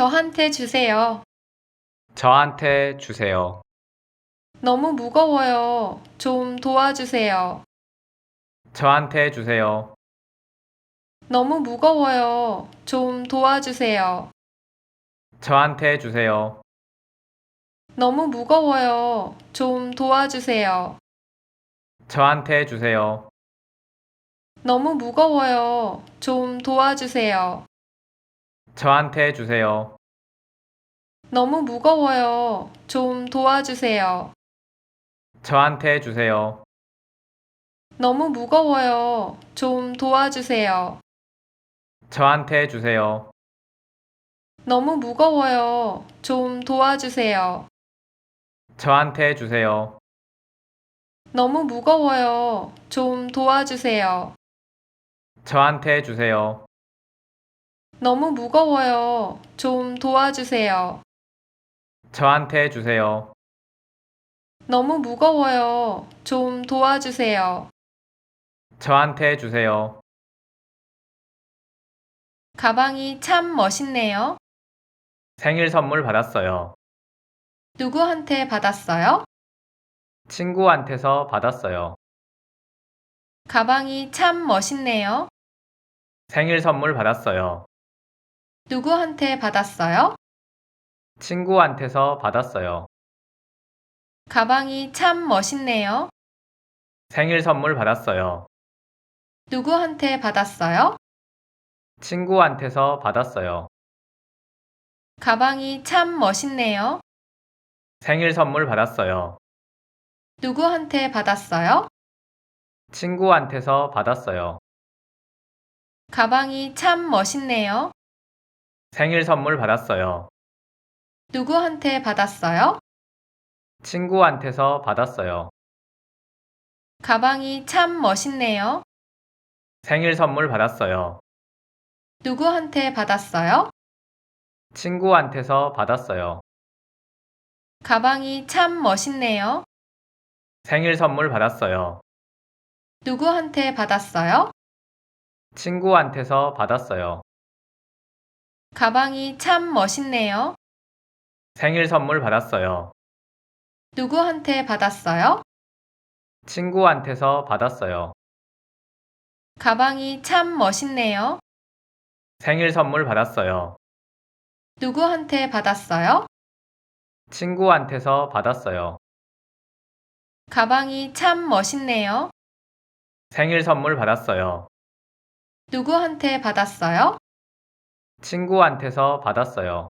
저한테 주세요. 저한테 주세요. 너무 무거워요. 좀 도와주세요. 저한테 주세요. 너무 무거워요. 좀 도와주세요. 저한테 주세요. 너무 무거워요. 좀 도와주세요. 저한테 주세요. 너무 무거워요. 좀 도와주세요. 저한테 주세요. 너무 무거워요. 좀 도와주세요. 저한테 주세요. 너무 무거워요. 좀 도와주세요. 저한테 주세요. 너무 무거워요. 좀 도와주세요. 저한테 주세요. 너무 무거워요. 좀 도와주세요. 저한테 주세요. 너무 무거워요. 좀 도와주세요. 저한테 주세요. 너무 무거워요. 좀 도와주세요. 저한테 주세요. 가방이 참 멋있네요. 생일 선물 받았어요. 누구한테 받았어요? 친구한테서 받았어요. 가방이 참 멋있네요. 생일 선물 받았어요. 누구한테 받았어요? 친구한테서 받았어요. 가방이 참 멋있네요. 생일 선물 받았어요. 누구한테 받았어요? 친구한테서 받았어요. 가방이 참 멋있네요. 생일 선물 받았어요. 누구한테 받았어요? 친구한테서 받았어요. 가방이 참 멋있네요. 생일 선물 받았어요. 누구한테 받았어요? 친구한테서 받았어요. 가방이 참 멋있네요. 생일 선물 받았어요. 누구한테 받았어요? 친구한테서 받았어요. 가방이 참 멋있네요. 생일 선물 받았어요. 누구한테 받았어요? 친구한테서 받았어요. 가방이 참 멋있네요. 생일 선물 받았어요. 누구한테 받았어요? 친구한테서 받았어요. 가방이 참 멋있네요. 생일 선물 받았어요. 누구한테 받았어요? 친구한테서 받았어요. 가방이 참 멋있네요. 생일 선물 받았어요. 누구한테 받았어요? 친구한테서 받았어요.